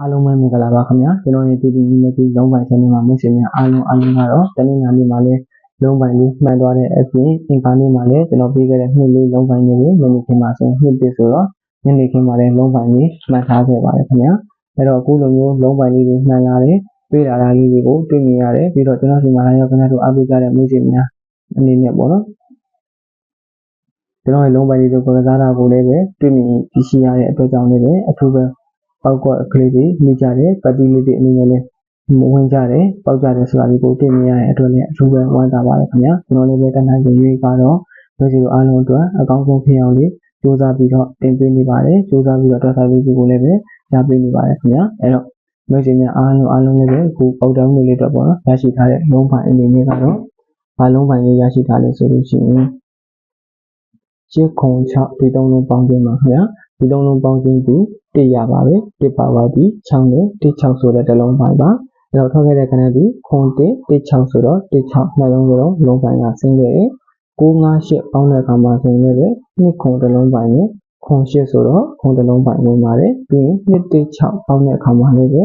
အားလုံးပဲမင်္ဂလာပါခင်ဗျာကျွန်တော်ရဲ့ YouTube နဲ့ဒီလုံးပိုင် channel မှာမိတ်ဆွေများအားလုံးအားလုံးကတော့တနင်္လာနေ့မှာလည်းလုံးပိုင်လေးမှန်သွားတဲ့အပြင်အင်္ဂါနေ့မှာလည်းကျွန်တော်ပြီးခဲ့တဲ့နှစ်လေးလုံးပိုင်လေးညနေခင်းမှာဆိုရင်နှစ်ပြည့်ဆိုတော့ညနေခင်းမှာလည်းလုံးပိုင်လေးမှန်ထားခဲ့ပါတယ်ခင်ဗျာအဲ့တော့အခုလိုမျိုးလုံးပိုင်လေးတွေမှန်လာတယ်ပြေးလာတာလေးတွေကိုတွေ့မြင်ရတယ်ပြီးတော့ကျွန်တော်ဒီမှာလည်းခင်ဗျားတို့အားပေးကြတဲ့မိတ်ဆွေများအနေနဲ့ပေါ့နော်ကျွန်တော်ရဲ့လုံးပိုင်လေးတွေကိုကစားတာကိုလည်းပဲတွေ့မြင်သိရှိရတဲ့အတွက်ကြောင့်လည်းပဲအထူးပဲ ပောက်ကွက်ကလေးတွေမိကြတယ်ပတ်တီးလေးတွေအနေနဲ့လည်းမဝင်ကြတယ်ပောက်ကြတယ်ဆိုတာလေးကိုတွေ့မြင်ရတဲ့အတွက်လည်းအထူးပဲဝမ်းသာပါတယ်ခင်ဗျာကျွန်တော်လည်းပဲတန်းတန်းရွေးကတော့မျိုးစီတို့အားလုံးအတွက်အကောင်းဆုံးဖြစ်အောင်လေးစူးစမ်းပြီးတော့တင်ပေးနေပါတယ်စူးစမ်းပြီးတော့အတွက်ဆိုင်လေးကိုလည်းပဲရပေးနေပါတယ်ခင်ဗျာအဲ့တော့မျိုးစီများအားလုံးအားလုံးလည်းပဲအခုပေါက်တောင်းမှုလေးတော့ပေါ့နော်ရရှိထားတဲ့လုံးပိုင်အနေနဲ့ကတော့ဘာလုံးပိုင်လေးရရှိထားလဲဆိုလို့ရှိရင်ရှစ်ခုံ6ဒီသုံးလုံးပေါင်းခြင်းပါခင်ဗျာ ဒီသုံးလုံးပေါင်းခြင်းကို1ရပါပဲ1ပါပါပြီး6နဲ့16ဆိုတဲ့တစ်လုံးပိုင်းပါအဲ့တော့ထောက်ခဲ့တဲ့ခဏဒီခွန်1 16ဆိုတော့16နှလုံးဆိုတော့လုံးပိုင်းကဆင်းခဲ့တယ်958ပေါင်းတဲ့အခါမှာဆင်းခဲ့တယ်2ခွန်တစ်လုံးပိုင်းနဲ့ခွန်8ဆိုတော့ခွန်တစ်လုံးပိုင်းဝင်ပါတယ်ပြီးရင်216ပေါင်းတဲ့အခါမှာလည်းပဲ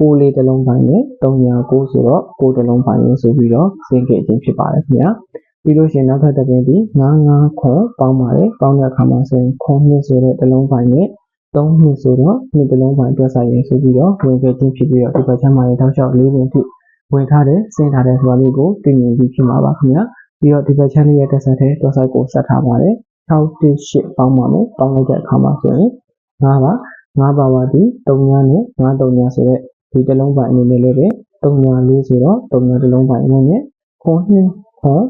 6လေးတစ်လုံးပိုင်းနဲ့309ဆိုတော့6တစ်လုံးပိုင်းလို့ဆိုပြီးတော့ဆင်းခဲ့ခြင်းဖြစ်ပါတယ်ခင်ဗျာ ပြီးလို့ရှိရင်နောက်ထပ်တစ်ပင်ပြီး99ခွန်ပေါင်းပါတယ်ပေါင်းတဲ့အခါမှာဆိုရင်ခွန်2ဆိုတဲ့တစ်လုံးပိုင်းနဲ့3နှစ်ဆိုတော့နှစ်တစ်လုံးပိုင်းအတွက်ဆိုင်ရင်ဆိုပြီးတော့ဝင်ခဲ့ခြင်းဖြစ်ပြီးတော့ဒီဘက်ချမ်းမှာလည်းတောက်လျှောက်၄ပင်ထိဝင်ထားတဲ့ဆင်းထားတဲ့ဆိုတာလေးကိုတွေ့မြင်ပြီးဖြစ်မှာပါခင်ဗျာပြီးတော့ဒီဘက်ချမ်းလေးရဲ့တက်ဆက်တဲ့တော်ဆိုင်ကိုဆက်ထားပါတယ်618ပေါင်းပါမယ်ပေါင်းလိုက်တဲ့အခါမှာဆိုရင်9ပါ9ပါပါဒီ3ညာနဲ့9 3ညာဆိုတဲ့ဒီတစ်လုံးပိုင်းအနေနဲ့လည်းပဲ3ညာလေးဆိုတော့3ညာတစ်လုံးပိုင်းဝင်နဲ့ခွန်2ခွန်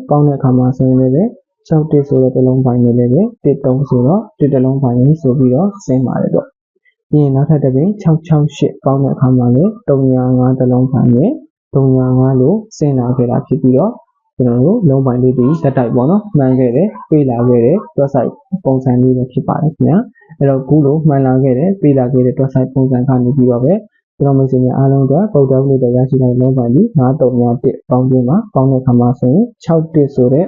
ပေါင်းတဲ့အခါမှာဆိုရင်လည်း6တစ်ဆိုတဲ့တစ်လုံးပိုင်းနဲ့လည်းပဲ1 3ဆိုတော့1တစ်လုံးပိုင်းနဲ့ဆိုပြီးတော့ဆင်းပါတယ်တော့ပြီးရင်နောက်ထပ်တစ်ပင်668ပေါင်းတဲ့အခါမှာလည်း305တစ်လုံးပိုင်းနဲ့305လို့ဆင်းလာခဲ့တာဖြစ်ပြီးတော့ကျွန်တော်တို့လုံးပိုင်းလေးတွေတက်တိုက်ပေါ့နော်မှန်ခဲ့တယ်ပြေးလာခဲ့တယ်တွက်ဆိုင်ပုံစံလေးပဲဖြစ်ပါတယ်ခင်ဗျာအဲ့တော့ခုလိုမှန်လာခဲ့တယ်ပြေးလာခဲ့တဲ့တွက်ဆိုင်ပုံစံကနေပြီးတော့ပဲ ကျွန်တော်မိတ်ဆွေများအားလုံးကပုတ်တော်လေးတွေရရှိတဲ့လုံးပိုင်းကြီး9331ပေါင်းခြင်းမှာပေါင်းတဲ့အခါမှာဆိုရင်61ဆိုတဲ့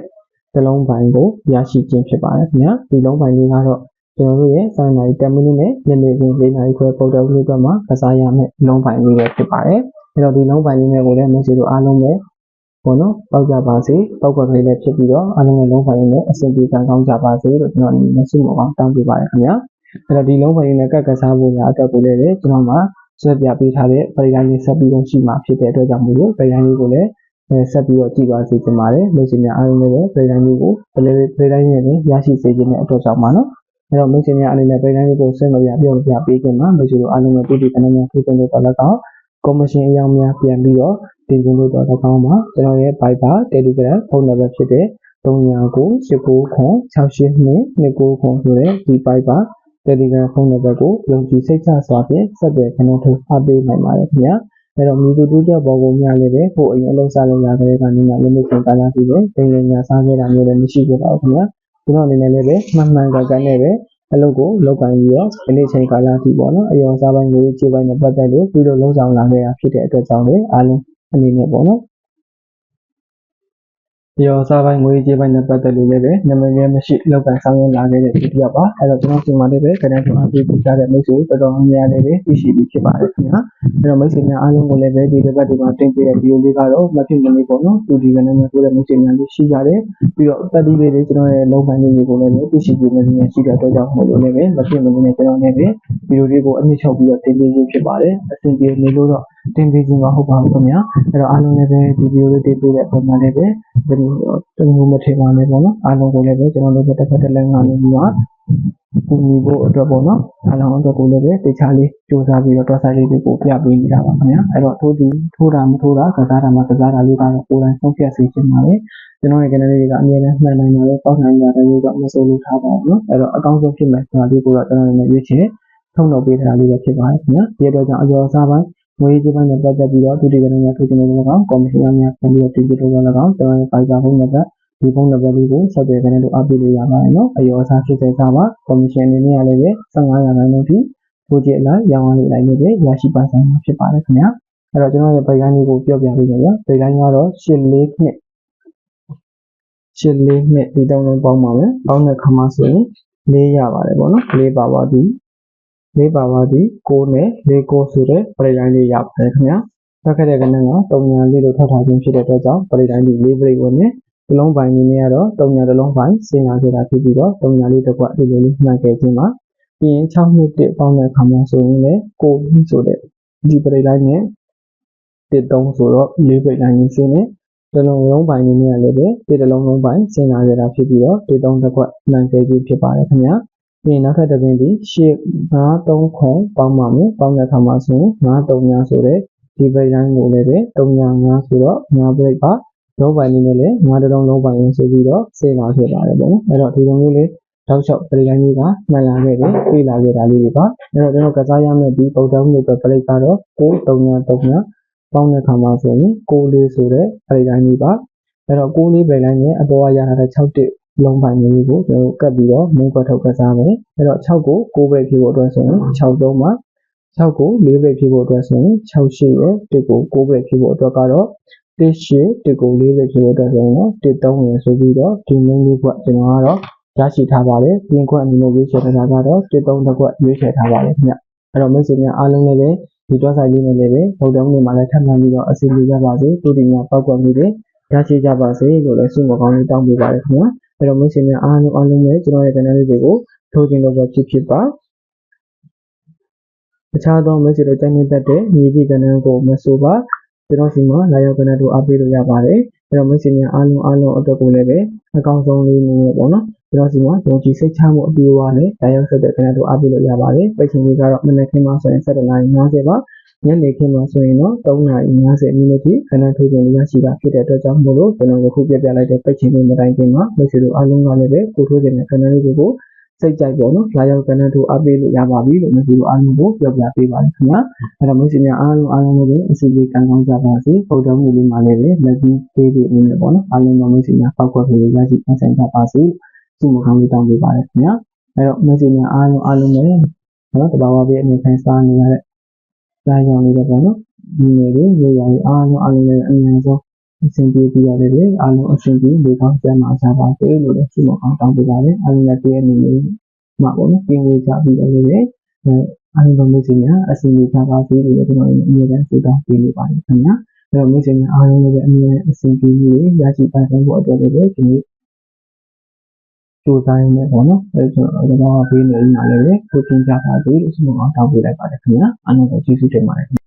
တစ်လုံးပိုင်းကိုရရှိခြင်းဖြစ်ပါတယ်ခင်ဗျာဒီလုံးပိုင်းလေးကတော့ကျွန်တော်တို့ရဲ့စိုင်းနိုင်10မိနစ်နဲ့ညနေခင်း4နာရီခွဲပုတ်တော်လေးတွေမှာကစားရမယ့်လုံးပိုင်းလေးပဲဖြစ်ပါတယ်အဲ့တော့ဒီလုံးပိုင်းလေးတွေကိုလည်းမိတ်ဆွေတို့အားလုံးပဲပေါ့နော်ပောက်ကြပါစေပောက်ကလေးလည်းဖြစ်ပြီးတော့အားလုံးရဲ့လုံးပိုင်းလေးနဲ့အဆင်ပြေကံကောင်းကြပါစေလို့ကျွန်တော်အနေနဲ့ဆုမအောင်တောင်းပေးပါတယ်ခင်ဗျာအဲ့တော့ဒီလုံးပိုင်းလေးနဲ့ကက်ကစားဖို့ရအတွက်ကိုလည်းကျွန်တော်မှာ ဆက်ပြပေးထားတဲ့ပရိဒါလေးဆက်ပြီးတော့ရှိမှာဖြစ်တဲ့အတွက်ကြောင့်မို့လို့ပရိဒါလေးကိုလည်းအဲဆက်ပြီးတော့ကြည့်ပါစေချင်ပါတယ်မိတ်ဆွေများအားလုံးလည်းပရိဒါလေးကိုပရိပရိဒါလေးနဲ့ရရှိစေခြင်းတဲ့အတွက်ကြောင့်ပါနော်အဲ့တော့မိတ်ဆွေများအနေနဲ့ပရိဒါလေးကိုဆက်လို့ရပြောပြပေးခင်မှာမိတ်ဆွေတို့အားလုံးလည်းပြည်ပြည်ကနေများထိုးတင်လို့တော့လည်းကောင်းကော်မရှင်အယောင်များပြန်ပြီးတော့တင်ခြင်းလို့တော့လည်းကောင်းပါကျွန်တော်ရဲ့ Viber Telegram ဖုန်းနံပါတ်ဖြစ်တဲ့3998696829ခွန်ဆိုတဲ့ဒီ Viber Telegram ဖုန်းနံပါတ်ကိုယုံကြည်စိတ်ချစွာဖြင့်ဆက်သွယ်ခဏထုတ်အပ်ပေးနိုင်ပါတယ်ခင်ဗျာအဲ့တော့မိသူတို့တဲ့ဘောကိုများလည်းပဲဟိုအရင်အလုံးစားလို့ရတဲ့ကနေမှလည်းမဆုံးကာလရှိတယ်။တင်ရညာစားခဲ့တာမျိုးလည်းမရှိခဲ့ပါဘူးခင်ဗျာ။ကျွန်တော်အနေနဲ့လည်းပဲမှန်မှန်ကန်ကန်နဲ့ပဲအလုပ်ကိုလုပ်ကိုင်ပြီးတော့ဒီနေ့ချိန်ကာလအထိပေါ့နော်အယောစားပိုင်းငွေကြေးပိုင်းနဲ့ပတ်သက်လို့ပြီးတော့လုံးဆောင်လာခဲ့တာဖြစ်တဲ့အတွက်ကြောင့်လည်းအားလုံးအနေနဲ့ပေါ့နော် ရောစားပိုင်းငွေကြေးပိုင်းနဲ့ပတ်သက်လို့လည်းပဲနာမည်များမရှိလောက်ကန်ဆောင်ရွက်လာခဲ့တဲ့ဒီတစ်ပါအဲ့တော့ကျွန်တော်ဒီမှာလည်းပဲကဏ္ဍထုံအပြည့်ပြကြတဲ့မိတ်ဆွေတော်တော်များများလည်းပဲသိရှိပြီးဖြစ်ပါတယ်ခင်ဗျာအဲ့တော့မိတ်ဆွေများအားလုံးကိုလည်းပဲဒီတစ်ပတ်ဒီမှာတင်ပြတဲ့ဗီဒီယိုလေးကတော့မဖြစ်မနေပေါ့နော်သူဒီကနေ့များဆိုတဲ့မိတ်ဆွေများလေးရှိကြတယ်ပြီးတော့ပတ်တိလေးတွေကျွန်တော်ရဲ့လုံးပိုင်းလေးတွေကိုလည်းပဲသိရှိပြီးနေနေရှိတဲ့အတွက်ကြောင့်မို့လို့လည်းပဲမဖြစ်မနေကျွန်တော်လည်းပဲ ဗီဒီယိုလေးကိုအနည်းချုပ်ပြီးတော့တင်ပြရဖြစ်ပါတယ်အဆင်ပြေနေလို့တော့တင်ပေးခြင်းမဟုတ်ပါဘူးခင်ဗျာအဲ့တော့အားလုံးလည်းပဲဒီဗီဒီယိုလေးတင်ပေးတဲ့အပေါ်မှာလည်းပဲဒီလိုတမျိုးမထင်ပါနဲ့ပေါ့နော်အားလုံးကိုလည်းပဲကျွန်တော်တို့တစ်ဖက်တစ်လက်ငါနေပြီးတော့ကူညီဖို့အတွက်ပေါ့နော်အားလုံးအတွက်ကိုလည်းပဲတေချာလေးစူးစမ်းပြီးတော့တွက်ဆိုင်လေးတွေကိုပြပေးနေတာပါခင်ဗျာအဲ့တော့ထိုးဒီထိုးတာမထိုးတာကစားတာမကစားတာလေးကတော့ကိုယ်တိုင်ဆုံးဖြတ်စီခြင်းပါပဲကျွန်တော်ရဲ့ channel လေးတွေကအမြဲတမ်းမှန်နိုင်ပါလေပေါက်နိုင်ပါတယ်လို့တော့မဆိုလို့ထားပါဘူးနော်အဲ့တော့အကောင်းဆုံးဖြစ်မယ်ဆိုတာလေးကိုတော့ကျွန်တော်လည်းရွေးချယ် ထုတ်လုပ်ပေးထားတာလေးပဲဖြစ်ပါတယ်ခင်ဗျာ။ဒီအတွက်ကြောင့်အကျော်စားပိုင်းငွေကြေးပိုင်းနဲ့ပတ်သက်ပြီးတော့ဒုတိယကဏ္ဍများထုတ်ခြင်းတွေလည်းကောင်းကော်မရှင်များဖန်ပြီးတော့တင်ပြထုတ်ကြလည်းကောင်းကျွန်တော်ရဲ့ Fiverr ဘုံနံပါတ်ဒီဖုန်းနံပါတ်လေးကိုဆက်သွယ်ကြတဲ့လူအပ်ပေးလို့ရပါတယ်နော်။အရောစားဖြစ်တဲ့စားပါကော်မရှင်အနေနဲ့ရလည်းပဲ15ရာခိုင်နှုန်းထိကိုကြည့်လိုက်ရောင်းရလိုက်လည်းပဲရရှိပါဆိုင်မှာဖြစ်ပါတယ်ခင်ဗျာ။အဲ့တော့ကျွန်တော်ရဲ့ဗိုက်လိုင်းလေးကိုပြောပြပေးကြပါဗျာ။ဗိုက်လိုင်းကတော့၈လေးနှစ်၈လေးနှစ်ဒီတောင်းလုံးပေါင်းပါမယ်။ပေါင်းတဲ့ခါမှဆိုရင်၄ရပါတယ်ပေါ့နော်။၄ပါပါသည်။ ၄ပါဝါသည်6နဲ့၄6ဆိုတဲ့ပရိတိုင်းလေးရပါတယ်ခင်ဗျာထွက်ခဲ့တဲ့ကဏ္ဍကတုံညာလေးလို့ထောက်ထားခြင်းဖြစ်တဲ့အတွက်ကြောင့်ပရိတိုင်းလေး၄ပရိဝင်နဲ့ဒီလုံးပိုင်းနည်းနဲ့ကတော့တုံညာတစ်လုံးပိုင်းစင်ညာခဲ့တာဖြစ်ပြီးတော့တုံညာလေးတစ်ခွက်ဒီလိုလေးမှတ်ခဲ့ခြင်းမှာပြီးရင်6နှစ်တစ်ပေါင်းတဲ့အခါမှာဆိုရင်လည်း6ဆိုတဲ့ဒီပရိတိုင်းနဲ့တစ်3ဆိုတော့၄ပရိတိုင်းရင်းစင်းနဲ့တလုံးလုံးပိုင်းနည်းနဲ့လည်းပဲဒီတလုံးလုံးပိုင်းစင်လာကြတာဖြစ်ပြီးတော့ဒီသုံးတစ်ခွက်နိုင်ခဲ့ခြင်းဖြစ်ပါတယ်ခင်ဗျာ။ ပြီးရင်နောက်ထပ်တစ်ပင်ဒီရှေ့9 3ခွန်ပေါင်းပါမယ်ပေါင်းတဲ့အခါမှာဆိုရင်9 3ညာဆိုတဲ့ဒီပိတ်တိုင်းကိုလည်းပဲ3ညာ9ဆိုတော့9ပိတ်ပါလုံးပိုင်းလေးနဲ့လည်း9တလုံးလုံးပိုင်းရင်းဆိုပြီးတော့စေလာခဲ့ပါတယ်ပေါ့နော်အဲ့တော့ဒီလိုမျိုးလေးတောက်လျှောက်ပိတ်တိုင်းလေးကမှန်လာခဲ့တယ်ပြေးလာခဲ့တာလေးတွေပါအဲ့တော့ကျွန်တော်ကစားရမယ့်ဒီပုံတောင်းမျိုးပဲပိတ်ကတော့9 3ညာ3ညာပေါင်းတဲ့အခါမှာဆိုရင်6လေးဆိုတဲ့ပိတ်တိုင်းလေးပါအဲ့တော့6လေးပိတ်တိုင်းနဲ့အပေါ်ကရထားတဲ့6တစ် လုံးပိုင်းလေးကိုကျွန်တော်ကတ်ပြီးတော့မင်းကွက်ထုတ်ကစားမယ်အဲ့တော့6ကို6ပဲဖြစ်ဖို့အတွက်ဆိုရင်6သုံးမှာ6ကို4ပဲဖြစ်ဖို့အတွက်ဆိုရင်6ရှိရ1ကို6ပဲဖြစ်ဖို့အတွက်ကတော့1ရှိ1ကို4ပဲဖြစ်ဖို့အတွက်ဆိုရင်တော့1 3ရယ်ဆိုပြီးတော့ဒီမင်းလေးကွက်ကျွန်တော်ကတော့ရရှိထားပါတယ်ပြင်ကွက်အနေနဲ့ရွေးချယ်ထားတာကတော့1 3တစ်ကွက်ရွေးချယ်ထားပါတယ်ခင်ဗျအဲ့တော့မိတ်ဆွေများအားလုံးလည်းပဲဒီတော့ဆိုင်လေးနဲ့လည်းပဲဗုဒ္ဓံနေ့မှာလည်းထပ်မံပြီးတော့အစီအစဉ်ကြပါစေတူတူများပောက်ကွက်မှုတွေရရှိကြပါစေလို့လည်းဆုမကောင်းလေးတောင်းပေးပါတယ်ခင်ဗျာ အဲ့တော့မိတ်ဆွေများအားလုံးအားလုံးပဲကျွန်တော်ရဲ့ channel လေးတွေကိုထိုးခြင်းလို့ပဲဖြစ်ဖြစ်ပါအခြားသောမိတ်ဆွေတို့ကြိုက်နေတတ်တဲ့ညီကြီး channel ကိုမဆိုပါကျွန်တော်စီမှာလာရောက် channel တို့အားပေးလို့ရပါတယ်အဲ့တော့မိတ်ဆွေများအားလုံးအားလုံးအတွက်ကိုလည်းပဲအကောင်းဆုံးလေးနည်းနဲ့ပေါ့နော်ကျွန်တော်စီမှာယုံကြည်စိတ်ချမှုအပြည့်အဝနဲ့လာရောက်ဆက်တဲ့ channel တို့အားပေးလို့ရပါတယ်ပိတ်ချင်လေးကတော့မနက်ခင်းမှာဆိုရင်7:50ပါ ညနေခင်းမှာဆိုရင်တော့3:50မိနစ်ထိခဏထိုးခြင်းရရှိတာဖြစ်တဲ့အတွက်ကြောင့်မို့လို့ကျွန်တော်ယခုပြပြလိုက်တဲ့ပိတ်ချင်လေးမတိုင်းခင်မှာမိတ်ဆွေတို့အားလုံးကလည်းပဲကိုထိုးခြင်းနဲ့ခဏလေးတွေကိုစိတ်ကြိုက်ပေါ့နော်လာရောက်ကနေထိုးအပ်ပေးလို့ရပါပြီလို့မိတ်ဆွေတို့အားလုံးကိုပြောပြပေးပါတယ်ခင်ဗျာအဲ့တော့မိတ်ဆွေများအားလုံးအားလုံးလည်းအစီအစဉ်ကံကောင်းကြပါစေပုံတော်မူလေးမှာလည်းလက်ပြီးပေးပြီးနေတယ်ပေါ့နော်အားလုံးသောမိတ်ဆွေများပောက်ကွက်လေးရရှိနိုင်ကြပါစေဆုမကောင်းလေးတောင်းပေးပါတယ်ခင်ဗျာအဲ့တော့မိတ်ဆွေများအားလုံးအားလုံးလည်းနော်တဘာဝပေးအနေခံစားနေရတဲ့ စားရောင်လေးပေါ့နော်ဒီနေ့လေးရေရာလေးအားလုံးအားလုံးလည်းအများဆုံးအဆင်ပြေပြီးရတယ်လေအားလုံးအဆင်ပြေလေကောင်းကျန်းမာကြပါစေလို့လည်းဆုမကောင်းတောင်းပေးပါတယ်အားလုံးလည်းပြည့်နေနေမှာပေါ့နော်ပြင်ဝေးကြပြီးတော့လည်းအဲအားလုံးမိတ်ဆွေများအဆင်ပြေကြပါစေလို့ကျွန်တော်အမြဲတမ်းဆုတောင်းပေးနေပါတယ်ခင်ဗျာအဲတော့မိတ်ဆွေများအားလုံးလည်းအမြဲအဆင်ပြေပြီးရရှိပါစေဖို့အတွက်လည်းဒီနေ့ ကြိုးစားနေပေါ့နော်အဲကျွန်တော်ကတော့ပေးနေနေမှာလည်းကိုတင်ကြပါစေလို့ဆုမကောင်းတောင်းပေးလိုက်ပါတယ်ခင်ဗျာအားလုံးကိုကျေးဇူးတင်ပါတယ်